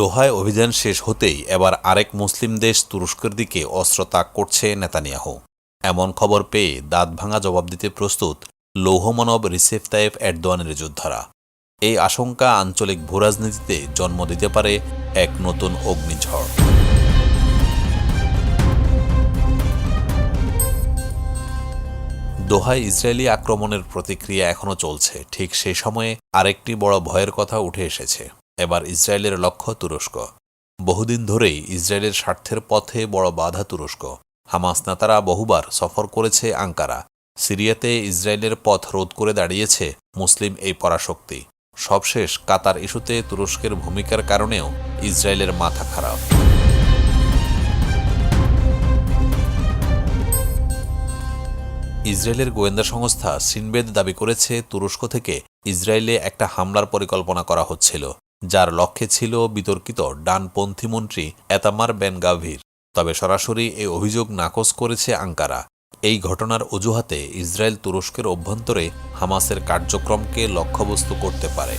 দোহায় অভিযান শেষ হতেই এবার আরেক মুসলিম দেশ তুরস্কের দিকে অস্ত্র তাক করছে নেতানিয়াহু। এমন খবর পেয়ে দাঁত ভাঙা জবাব দিতে প্রস্তুত লৌহমানব রিসেফ তাইফ এরদোয়ানের যোদ্ধারা। এই আশঙ্কা আঞ্চলিক ভূরাজনীতিতে জন্ম দিতে পারে এক নতুন অগ্নিঝড়। দোহায় ইসরায়েলি আক্রমণের প্রতিক্রিয়া এখনও চলছে। ঠিক সেই সময়ে আরেকটি বড় ভয়ের কথা উঠে এসেছে। এবার ইসরায়েলের লক্ষ্য তুরস্ক। বহুদিন ধরেই ইসরায়েলের স্বার্থের পথে বড় বাধা তুরস্ক। হামাস নেতারা বহুবার সফর করেছে আঙ্কারা। সিরিয়াতে ইসরায়েলের পথ রোধ করে দাঁড়িয়েছে মুসলিম এই পরাশক্তি। সবশেষ কাতার ইস্যুতে তুরস্কের ভূমিকার কারণেও ইসরায়েলের মাথা খারাপ। ইসরায়েলের গোয়েন্দা সংস্থা সিনবেদ দাবি করেছে, তুরস্ক থেকে ইসরায়েলে একটা হামলার পরিকল্পনা করা হচ্ছিল। যার লক্ষ্যে ছিল বিতর্কিত ডানপন্থী মন্ত্রী এতামার বেন গাভির তবে সরাসরি এই অভিযোগ নাকচ করেছে আঙ্কারা। এই ঘটনার অজুহাতে ইসরায়েল তুরস্কের অভ্যন্তরে হামাসের কার্যক্রমকে লক্ষ্যবস্তু করতে পারে।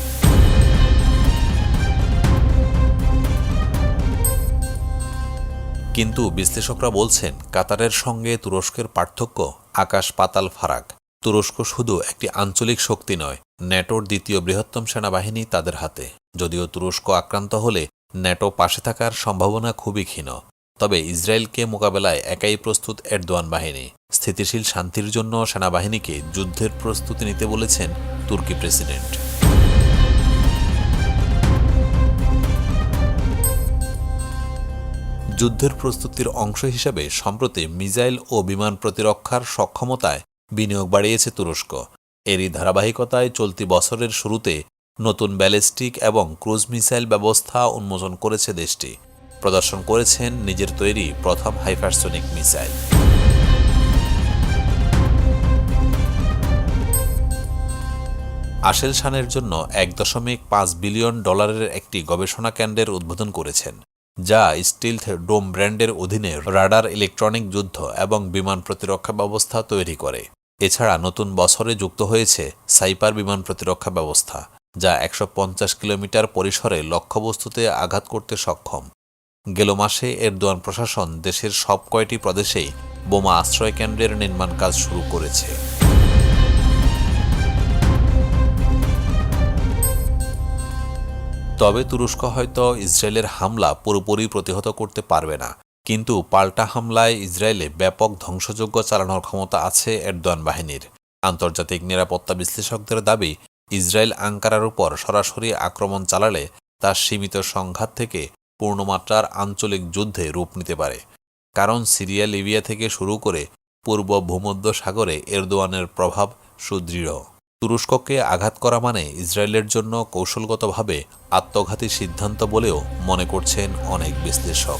কিন্তু বিশ্লেষকরা বলছেন, কাতারের সঙ্গে তুরস্কের পার্থক্য আকাশ পাতাল ফারাক। তুরস্ক শুধু একটি আঞ্চলিক শক্তি নয়, ন্যাটোর দ্বিতীয় বৃহত্তম সেনাবাহিনী তাদের হাতে। যদিও তুরস্ক আক্রান্ত হলে ন্যাটো পাশে থাকার সম্ভাবনা খুবই ক্ষীণ। তবে ইসরায়েলকে মোকাবেলায় একাই প্রস্তুত এরদোয়ান বাহিনী। স্থিতিশীল শান্তির জন্য সেনাবাহিনীকে যুদ্ধের প্রস্তুতি নিতে বলেছেন তুর্কি প্রেসিডেন্ট। যুদ্ধের প্রস্তুতির অংশ হিসেবে সম্প্রতি মিসাইল ও বিমান প্রতিরক্ষার সক্ষমতায় বিনিয়োগ বাড়িয়েছে তুরস্ক। এরই ধারাবাহিকতায় চলতি বছরের শুরুতে নতুন ব্যালিস্টিক এবং ক্রুজ মিসাইল ব্যবস্থা উন্মোচন করেছে দেশটি। প্রদর্শন করেছেন নিজের তৈরি প্রথম হাইপারসোনিক মিসাইল। আশেল শানের জন্য এক দশমিক পাঁচ বিলিয়ন ডলারের একটি গবেষণা কেন্দ্রের উদ্বোধন করেছেন, যা স্টিলথ ডোম ব্র্যান্ডের অধীনে রাডার ইলেকট্রনিক যুদ্ধ এবং বিমান প্রতিরক্ষা ব্যবস্থা তৈরি করে। এছাড়া নতুন বছরে যুক্ত হয়েছে সাইপার বিমান প্রতিরক্ষা ব্যবস্থা। যা একশো পঞ্চাশ কিলোমিটার পরিসরে লক্ষ্যবস্তুতে আঘাত করতে সক্ষম। গেল মাসে এরদোয়ান প্রশাসন দেশের সব কয়টি প্রদেশেই বোমা আশ্রয় কেন্দ্রের নির্মাণ কাজ শুরু করেছে। তবে তুরস্ক হয়তো ইসরায়েলের হামলা পুরোপুরি প্রতিহত করতে পারবে না, কিন্তু পাল্টা হামলায় ইসরায়েলে ব্যাপক ধ্বংসযজ্ঞ চালানোর ক্ষমতা আছে এরদোয়ান বাহিনীর। আন্তর্জাতিক নিরাপত্তা বিশ্লেষকদের দাবি ইসরায়েল আঙ্কারার উপর সরাসরি আক্রমণ চালালে তার সীমিত সংঘাত থেকে পূর্ণমাত্রার আঞ্চলিক যুদ্ধে রূপ নিতে পারে। কারণ সিরিয়া, লিবিয়া থেকে শুরু করে পূর্ব ভূমধ্য সাগরে এরদোয়ানের প্রভাব সুদৃঢ়। তুরস্ককে আঘাত করা মানে ইসরায়েলের জন্য কৌশলগতভাবে আত্মঘাতী সিদ্ধান্ত বলেও মনে করছেন অনেক বিশ্লেষক।